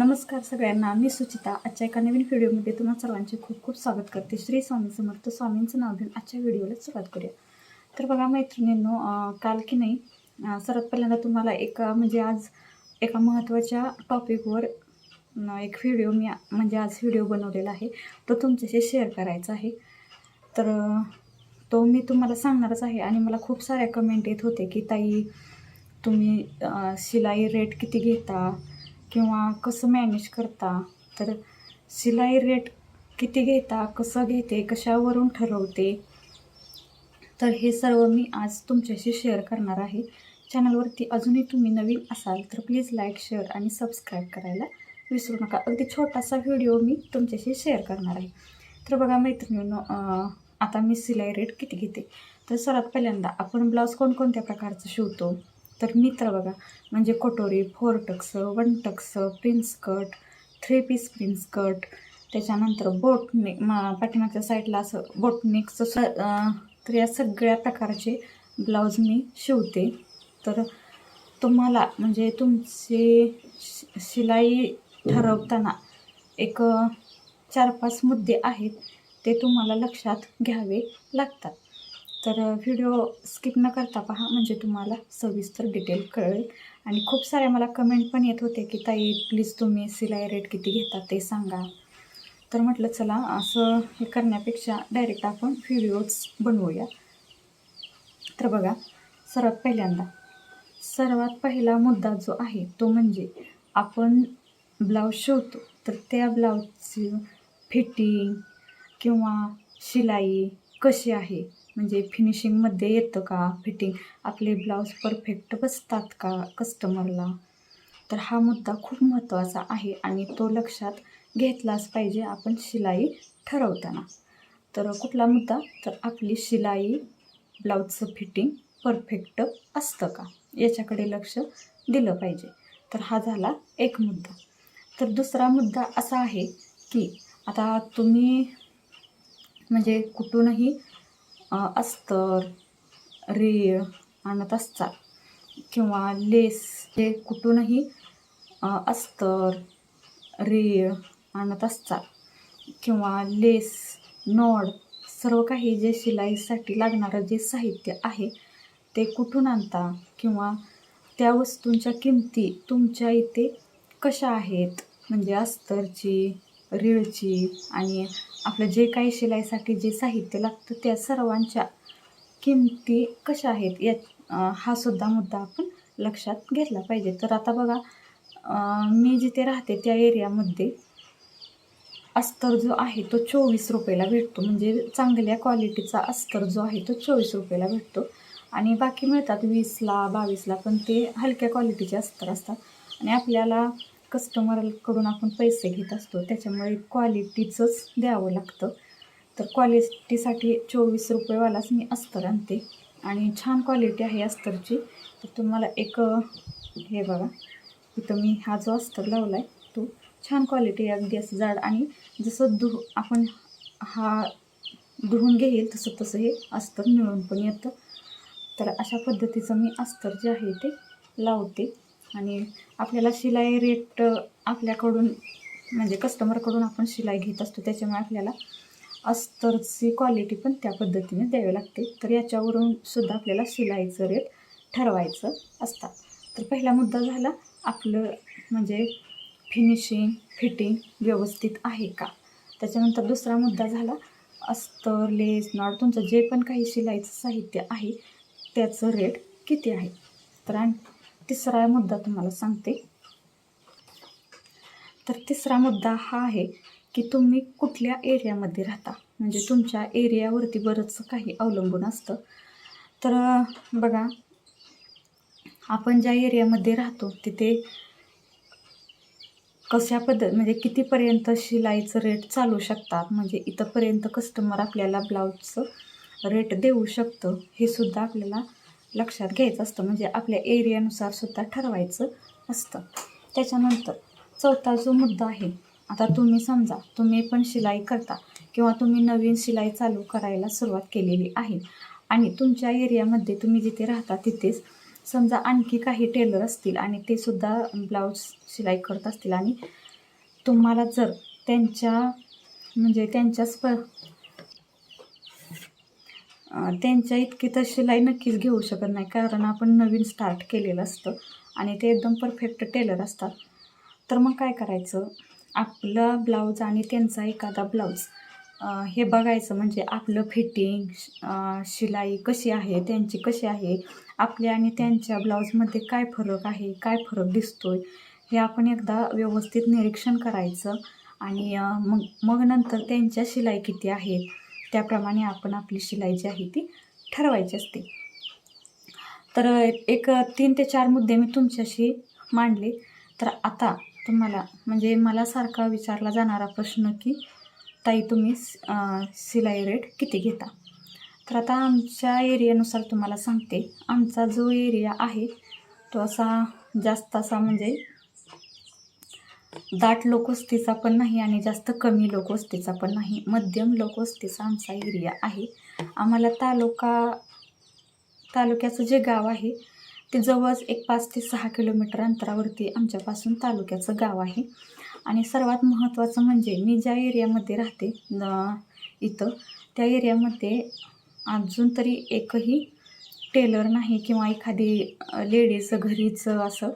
नमस्कार सगळ्यांना मी सुचिता. आजच्या एका नवीन व्हिडिओमध्ये तुम्हा सर्वांचे खूप खूप स्वागत करते. श्री स्वामी समर्थ स्वामींचं नाव घेऊन आजच्या व्हिडिओला सुरुवात करूया. तर बघा मैत्रिणींनो काल की नाही सर्वात पहिल्यांदा तुम्हाला एका म्हणजे आज एका महत्त्वाच्या टॉपिकवर एक व्हिडिओ मी म्हणजे आज व्हिडिओ बनवलेला आहे. तो तुमच्याशी शेअर करायचा आहे. तर तो मी तुम्हाला सांगणारच आहे आणि मला खूप साऱ्या कमेंट येत होते की ताई तुम्ही शिलाई रेट किती घेता? किंवा कसं मॅनेज करता? तर शिलाई रेट किती घेता? कसं घेते? कशावरून ठरवते? तर हे सर्व मी आज तुमच्याशी शेअर करणार आहे. चॅनलवरती अजूनही तुम्ही नवीन असाल तर प्लीज लाईक शेअर आणि सबस्क्राईब करायला विसरू नका. अगदी छोटासा व्हिडिओ मी तुमच्याशी शेअर करणार आहे. तर बघा मैत्रिणींनो आता मी सिलाई रेट किती घेते? तर सर्वात पहिल्यांदा आपण ब्लाऊज कोणकोणत्या प्रकारचं शिवतो? तर मी तर बघा म्हणजे कटोरी four tucks one tucks prince cut three piece prince cut त्याच्यानंतर बोटने मा पाठीमागच्या साईडला असं बोटनेकचं स तर या सगळ्या प्रकारचे ब्लाऊज मी शिवते. तर तुम्हाला म्हणजे तुमची शि- शिलाई ठरवताना एक चार पाच मुद्दे आहेत ते तुम्हाला लक्षात घ्यावे लागतात. तर व्हिडिओ स्किप न करता पहा म्हणजे तुम्हाला सविस्तर डिटेल कळेल. आणि खूप साऱ्या मला कमेंट पण येत होते की ताई प्लीज तुम्ही सिलाई रेट किती घेता ते सांगा. तर म्हटलं चला असं हे करण्यापेक्षा डायरेक्ट आपण व्हिडिओज बनवूया. तर बघा सर्वात पहिल्यांदा सर्वात पहिला मुद्दा जो आहे तो म्हणजे आपण ब्लाऊज शिवतो. तर त्या ब्लाऊजची फिटिंग किंवा शिलाई कशी आहे म्हणजे फिनिशिंगमध्ये येतं का? फिटिंग आपले ब्लाऊज परफेक्ट बसतात का कस्टमरला तर हा मुद्दा खूप महत्त्वाचा आहे आणि तो लक्षात घेतलाच पाहिजे आपण शिलाई ठरवताना. तर कुठला मुद्दा? तर आपली शिलाई ब्लाऊजचं फिटिंग परफेक्ट असतं का? याच्याकडे लक्ष दिलं पाहिजे. तर हा झाला एक मुद्दा. तर दुसरा मुद्दा असा आहे की आता तुम्ही म्हणजे कुठूनही अस्तर रेळ आणत असतात. किंवा लेस हे कुठूनही अस्तर रेळ आणत असतात. किंवा लेस नॉड सर्व काही जे शिलाईसाठी लागणारं जे साहित्य आहे ते कुठून आणता? किंवा त्या वस्तूंच्या किमती तुमच्या इथे कशा आहेत? म्हणजे अस्तरची रीळची आणि आपलं जे काही शिलाईसाठी जे साहित्य लागतं त्या सर्वांच्या किमती कशा आहेत या हा सुद्धा मुद्दा आपण लक्षात घेतला पाहिजे. तर आता बघा मी जिथे राहते त्या एरियामध्ये अस्तर जो आहे तो चोवीस रुपयाला भेटतो. म्हणजे चांगल्या क्वालिटीचा अस्तर जो आहे तो चोवीस रुपयाला भेटतो. आणि बाकी मिळतात वीसला बावीसला पण ते हलक्या क्वालिटीचे अस्तर असतात. आणि आपल्याला कस्टमरकडून आपण पैसे घेत असतो त्याच्यामुळे क्वालिटीचंच द्यावं लागतं. तर क्वालिटीसाठी चोवीस रुपयेवालाच मी अस्तर आणते. आणि छान क्वालिटी आहे अस्तरची. तर तुम्हाला एक हे बघा इथं मी हा जो अस्तर लावला आहे तो छान क्वालिटी आहे. अगदी असं जाड आणि जसं धु आपण हा धुवून घेईल तसं तसं हे अस्तर मिळून पण येतं. तर अशा पद्धतीचं मी अस्तर जे आहे ते लावते. आणि आपल्याला शिलाई रेट आपल्याकडून म्हणजे कस्टमरकडून आपण शिलाई घेत असतो. त्याच्यामुळे आपल्याला अस्तरची क्वालिटी पण त्या पद्धतीने द्यावी लागते. तर याच्यावरून सुद्धा आपल्याला शिलाईचं रेट ठरवायचं असतात तर पहिला मुद्दा झाला आपलं म्हणजे फिनिशिंग फिटिंग व्यवस्थित आहे का? त्याच्यानंतर दुसरा मुद्दा झाला अस्तर लेस नॉट तुमचं जे पण काही शिलाईचं साहित्य आहे त्याचं रेट किती आहे? तर तिसरा मुद्दा तुम्हाला सांगते. तर तिसरा मुद्दा हा आहे की तुम्ही कुठल्या एरियामध्ये राहता? म्हणजे तुमच्या एरियावरती बरंचसं काही अवलंबून असतं. तर बघा आपण ज्या एरियामध्ये राहतो तिथे कशा पद्धत म्हणजे कितीपर्यंत शिलाईचं रेट चालू शकतात? म्हणजे इथंपर्यंत कस्टमर आपल्याला ब्लाऊजचं रेट देऊ शकतं हे सुद्धा आपल्याला लक्षात घ्यायचं असतं. म्हणजे आपल्या एरियानुसार सुद्धा ठरवायचं असतं. त्याच्यानंतर चौथा जो मुद्दा आहे आता तुम्ही समजा तुम्ही पण शिलाई करता किंवा तुम्ही नवीन शिलाई चालू करायला सुरुवात केलेली आहे आणि तुमच्या एरियामध्ये तुम्ही जिथे राहता तिथेच समजा आणखी काही टेलर असतील आणि ते सुद्धा ब्लाऊज शिलाई करत असतील आणि तुम्हाला जर त्यांच्या म्हणजे त्यांच्या स्प त्यांच्या इतकी तर शिलाई नक्कीच घेऊ शकत नाही कारण आपण नवीन स्टार्ट केलेलं असतं आणि ते एकदम परफेक्ट टेलर असतात. तर मग काय करायचं? आपला ब्लाऊज आणि त्यांचा एखादा ब्लाऊज हे बघायचं म्हणजे आपलं फिटिंग शिलाई कशी आहे त्यांची कशी आहे आपल्या आणि त्यांच्या ब्लाऊजमध्ये काय फरक आहे काय फरक दिसतोय हे आपण एकदा व्यवस्थित निरीक्षण करायचं आणि मग मग नंतर त्यांच्या शिलाई किती आहेत त्याप्रमाणे आपण आपली शिलाई जी आहे ती ठरवायची असते. तर एक तीन ते चार मुद्दे मी तुमच्याशी मांडले. तर आता तुम्हाला म्हणजे मला सारखा विचारला जाणारा प्रश्न की ताई तुम्ही शिलाई रेट किती घेता? तर आता आमच्या एरियानुसार तुम्हाला सांगते. आमचा जो एरिया आहे तो असा जास्त असा म्हणजे दाट लोकवस्तीचा पण नाही आणि जास्त कमी लोकवस्तीचा पण नाही. मध्यम लोकवस्तीचा आमचा एरिया आहे. आम्हाला तालुका तालुक्याचं जे गाव आहे ते जवळच एक पाच ते सहा किलोमीटर अंतरावरती आमच्यापासून तालुक्याचं गाव आहे. आणि सर्वात महत्त्वाचं म्हणजे मी ज्या एरियामध्ये राहते न- इथं त्या एरियामध्ये अजून तरी एकही टेलर नाही किंवा एखादी लेडीज घरीच असं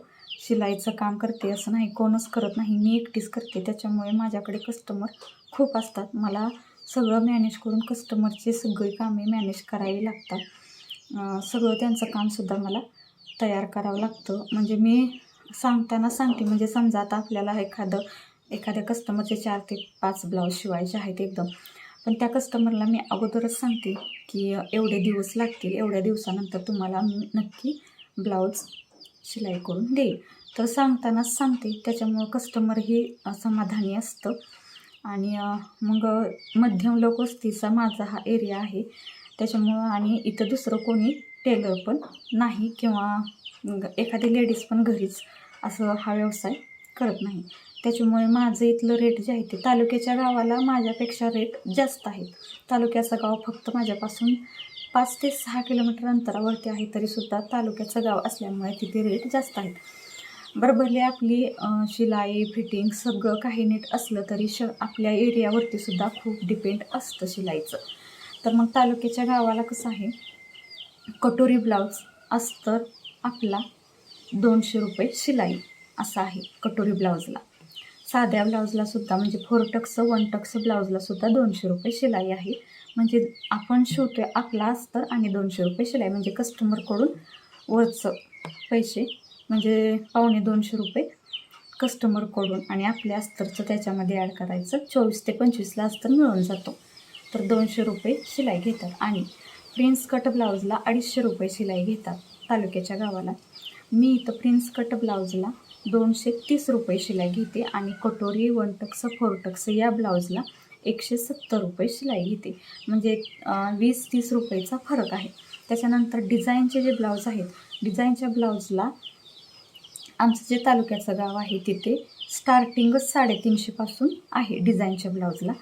शिलाईचं काम करते असं नाही कोणच करत नाही. मी एकटीच करते. त्याच्यामुळे माझ्याकडे कस्टमर खूप असतात. मला सगळं मॅनेज करून कस्टमरची सगळी कामे मॅनेज करावी लागतात. सगळं त्यांचं कामसुद्धा मला तयार करावं लागतं. म्हणजे मी सांगताना सांगते. म्हणजे समजा आता आपल्याला एखादं एखाद्या कस्टमरचे चार ते पाच ब्लाऊज शिवायचे आहेत एकदम. पण त्या कस्टमरला मी अगोदरच सांगते की एवढे दिवस लागतील. एवढ्या दिवसानंतर तुम्हाला मी नक्की ब्लाऊज शिलाई करून देईल तर सांगतानाच सांगते त्याच्यामुळं कस्टमरही समाधानी असतं. आणि मग मध्यम लोकवस्तीचा माझा हा एरिया आहे. त्याच्यामुळं आणि इथं दुसरं कोणी टेलर पण नाही किंवा एखादी लेडीज पण घरीच असं हा व्यवसाय करत नाही. त्याच्यामुळे माझं इथलं रेट जे आहे ते तालुक्याच्या गावाला माझ्यापेक्षा रेट जास्त आहे तालुक्याचं गाव फक्त माझ्यापासून पाच ते सहा किलोमीटर अंतरावरती आहे तरीसुद्धा तालुक्याचं गाव असल्यामुळे तिथे रेट जास्त आहेत. बरं भले आपली शिलाई फिटिंग सगळं काही नीट असलं तरी श आपल्या एरियावरती सुद्धा खूप डिपेंड असतं शिलाईचं. तर मग तालुक्याच्या गावाला कसं आहे कटोरी ब्लाऊज अस्तर आपला दोनशे रुपये शिलाई असा आहे कटोरी ब्लाऊजला साध्या ब्लाऊजलासुद्धा म्हणजे फोर टक्स वन टक्स ब्लाऊजलासुद्धा दोनशे रुपये शिलाई आहे. म्हणजे आपण शिवतोय आपला अस्तर आणि दोनशे रुपये शिलाई म्हणजे कस्टमरकडून वरचं पैसे म्हणजे पावणे दोनशे रुपये कस्टमरकडून आणि आपल्या अस्तरचं त्याच्यामध्ये ॲड करायचं चोवीस ते पंचवीसला अस्तर मिळून जातो. तर दोनशे रुपये शिलाई घेतात. आणि प्रिन्स कट ब्लाऊजला अडीचशे रुपये शिलाई घेतात तालुक्याच्या गावाला. मी इथं प्रिन्स कट ब्लाऊजला दोनशे तीस रुपये शिलाई घेते. आणि कटोरी वन टक्स फोर टक्स या ब्लाऊजला एकशे सत्तर रुपये शिलाई घेते. म्हणजे वीस तीस रुपयेचा फरक आहे. त्याच्यानंतर डिझाईनचे जे ब्लाऊज आहेत डिझाईनच्या ब्लाऊजला आमचं जे तालुक्याचं गाव आहे तिथे स्टार्टिंगच साडेतीनशेपासून आहे डिझाईनच्या ब्लाऊजला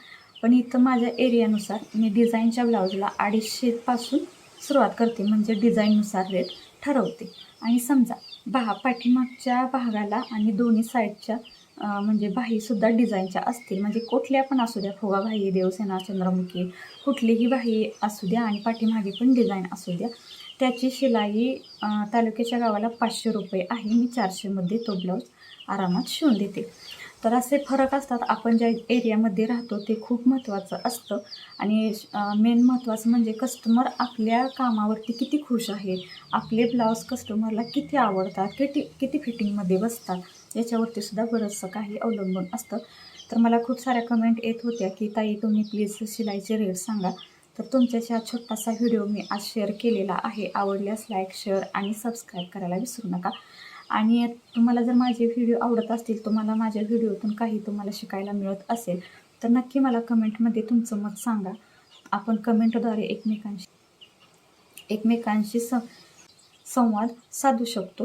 पण इथं माझ्या एरियानुसार मी डिझाईनच्या ब्लाऊजला अडीचशेपासून सुरुवात करते. म्हणजे डिझाईननुसार रेट ठरवते. आणि समजा बहा पाठीमागच्या भागाला आणि दोन्ही साईडच्या म्हणजे बाहीसुद्धा डिझाईनच्या असतील. म्हणजे कुठल्या पण असू द्या फुगाबाई देवसेना चंद्रमुखी कुठलीही बाही असू द्या आणि पाठीमागे पण डिझाईन असू द्या त्याची शिलाई तालुक्याच्या गावाला पाचशे रुपये आहे. मी चारशेमध्ये तो ब्लाऊज आरामात शिवून देते. तर असे फरक असतात. आपण ज्या एरियामध्ये राहतो ते खूप महत्त्वाचं असतं. आणि मेन महत्त्वाचं म्हणजे कस्टमर आपल्या कामावरती किती खुश आहे आपले ब्लाऊज कस्टमरला किती आवडतात किती किती फिटिंगमध्ये बसतात याच्यावरती सुद्धा बरंचसं काही अवलंबून असतं. तर मला खूप साऱ्या कमेंट येत होत्या की ताई तुम्ही प्लीज शिलाईचे रेट सांगा. तर तुमच्याशी हा छोटासा व्हिडिओ मी आज शेअर केलेला आहे. आवडल्यास लाईक शेअर आणि सबस्क्राईब करायला विसरू नका. आणि तुम्हाला जर माझे व्हिडिओ आवडत असतील तुम्हाला माझ्या व्हिडिओतून काही तुम्हाला शिकायला मिळत असेल तर नक्की मला कमेंटमध्ये तुमचं मत सांगा. आपण कमेंटद्वारे एकमेकांशी एकमेकांशी स संवाद साधू शकतो.